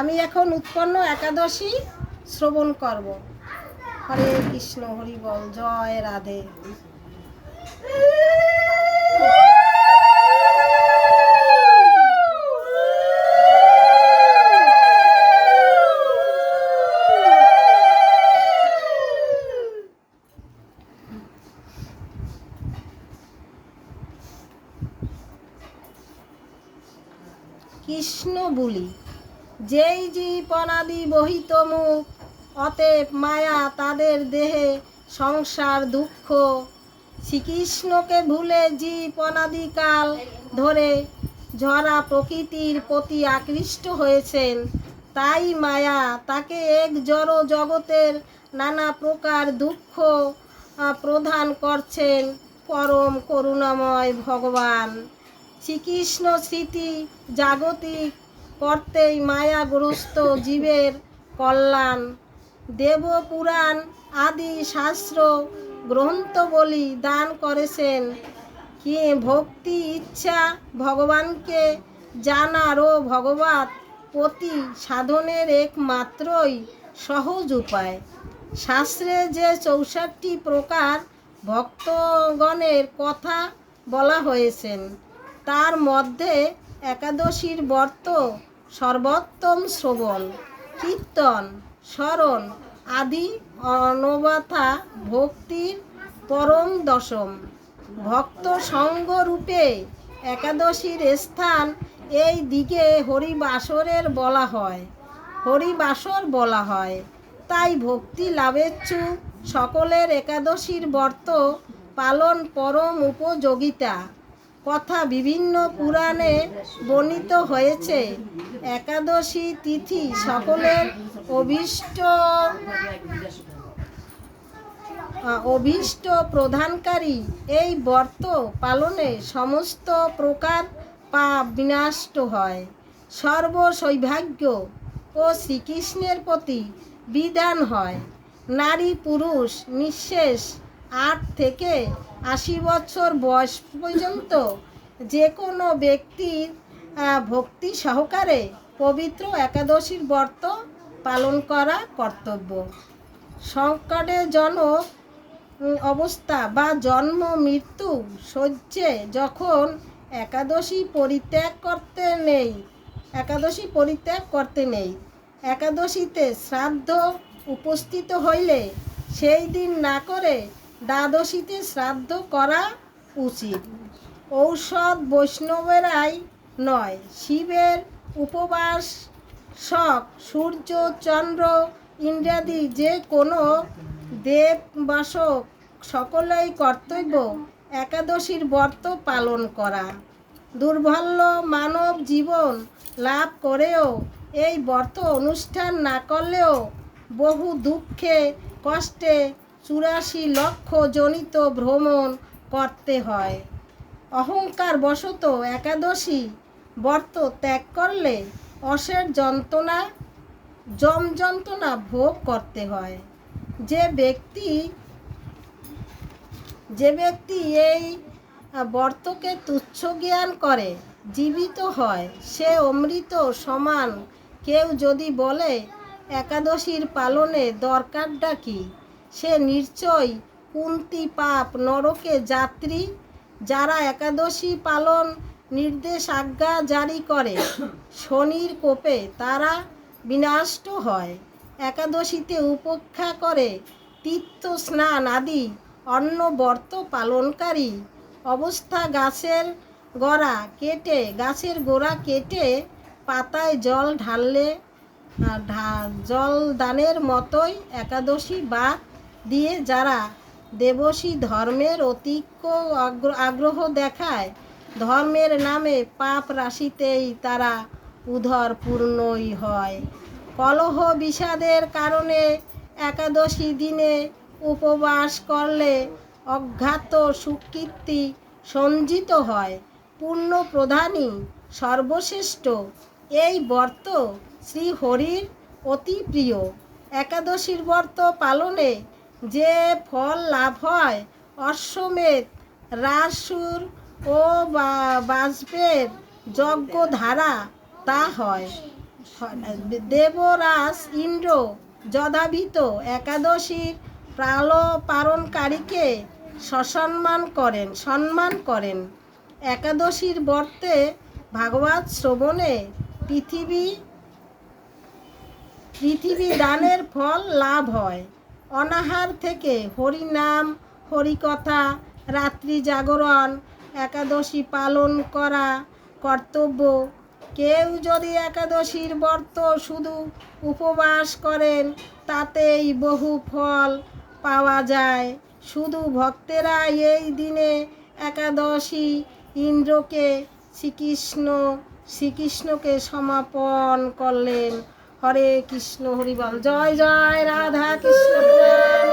আমি এখন উৎপন্ন একাদশী শ্রবণ করব। হরে কৃষ্ণ হরি বল জয় রাধে। কৃষ্ণ বলি। যেই জীব অনাদি বহিত মুখ, অতএব মায়া তাদের দেহে, সংসার দুঃখ। শ্রীকৃষ্ণকে ভুলে জীব অনাদিকাল ধরে ঝরা প্রকৃতির প্রতি আকৃষ্ট হয়েছেন, তাই মায়া তাকে এক জড় জগতের নানা প্রকার দুঃখ প্রদান করছেন পরম করুণাময় ভগবান। শ্রীকৃষ্ণ স্মৃতি জাগতিক করতেই মায়াগ্রস্ত জীবের কল্যাণ। দেবপুরাণ আদি শাস্ত্র গ্রন্থ বলি দান করেছেন। কি ভক্তি ইচ্ছা ভগবানকে জানার ও ভগবত প্রতি সাধনের একমাত্রই সহজ উপায়। শাস্ত্রে যে চৌষট্টি প্রকার ভক্তগণের কথা বলা হয়েছেন, তার মধ্যে একাদশীর বর্ত, সর্বোত্তম শ্রবণ, কীর্তন, স্মরণ আদি অনবথা ভক্তির পরম দশম। ভক্ত সঙ্গ রূপে একাদশীর স্থান এই দিকে হরিবাসরের বলা হয়। হরিবাসর বলা হয়। তাই ভক্তি লাভেচ্ছু সকলের একাদশীর বর্ত পালন পরম উপযোগিতা। কথা বিভিন্ন পুরাণে বর্ণিত হয়েছে। একাদশী তিথি সকলের অভীষ্ট অভীষ্ট প্রধানকারী এই ব্রত পালনে সমস্ত প্রকার পাপ বিনষ্ট হয়। সর্বসৌভাগ্য ও শ্রীকৃষ্ণের প্রতি বিধান হয়। নারী পুরুষ নিঃশেষ আট থেকে আশি বছর বয়স পর্যন্ত যে কোনো ব্যক্তির ভক্তি সহকারে পবিত্র একাদশীর ব্রত পালন করা কর্তব্য। সংকটেজনক উম, অবস্থা বা জন্ম মৃত্যু সহ্যে যখন একাদশী পরিত্যাগ করতে নেই একাদশী পরিত্যাগ করতে নেই একাদশীতে শ্রাদ্ধ উপস্থিত হইলে সেই দিন না করে দ্বাদশীতে শ্রাদ্ধ করা উচিত। ঔষধ বৈষ্ণবেরাই নয়, শিবের উপবাস, শখ, সূর্য, চন্দ্র, ইন্দ্রাদি, যে কোনো দেববাসক সকলেই কর্তব্য একাদশীর ব্রত পালন করা। দুর্বল্য মানব জীবন লাভ করেও এই ব্রত অনুষ্ঠান না করলেও বহু দুঃখে, কষ্টে চুরাশি লক্ষ জনিত ভ্রমণ করতে হয়। অহংকার বশত একাদশী বর্ত ত্যাগ করলে অশের যন্ত্রণা জম যন্ত্রণা ভোগ করতে হয়। যে ব্যক্তি যে ব্যক্তি এই বর্তকে তুচ্ছ জ্ঞান করে, জীবিত হয়, সে অমৃত সমান। কেউ যদি বলে, একাদশীর পালনে দরকারটা কি? সে নিশ্চয় কুন্তি পাপ, নরকে যাত্রী, যারা একাদশী পালন নির্দেশ আজ্ঞা জারি করে। শনির কোপে তারা বিনষ্ট হয়। একাদশীতে উপেক্ষা করে তীর্থ স্নান আদি অন্ন বর্ত পালনকারী। অবস্থা গাছের গোড়া কেটে, গাছের গোড়া কেটে পাতায় জল ঢাললে জল দানের মতোই একাদশী বাদ দিয়ে যারা দেবশী ধর্মের অতিক্য আগ্রহ দেখায়, ধর্মের নামে পাপ রাশিতেই তারা উধর পূর্ণই হয়। কলহ বিষাদের কারণে একাদশী দিনে উপবাস করলে অজ্ঞাত সুকীর্তি সঞ্জিত হয়। পূর্ণ প্রধানই সর্বশ্রেষ্ঠ। এই ব্রত শ্রী হরির অতি প্রিয়। একাদশীর ব্রত পালনে যে ফল লাভ হয়, অশ্বমেধ, রাসুর ও বাজপের যজ্ঞ ধারা তা হয়। দেবরাজ ইন্দ্র যদাভিত একাদশীর প্রাল পালনকারীকে সসম্মান করেন সম্মান করেন। একাদশীর বর্তে ভাগবত শ্রবণে পৃথিবী পৃথিবী দানের ফল লাভ হয়। অনাহার থেকে হরিনাম, হরিকথা, রাত্রি জাগরণ, একাদশী পালন করা কর্তব্য। কেউ যদি একাদশীর ব্রত শুধু উপবাস করেন, তাতেই বহু ফল পাওয়া যায়। শুধু ভক্তেরা এই দিনে একাদশী ইন্দ্রকে শ্রীকৃষ্ণ, শ্রীকৃষ্ণকে সমাপন করলেন। হরে কৃষ্ণ হরিবল জয় জয় রাধা কৃষ্ণ।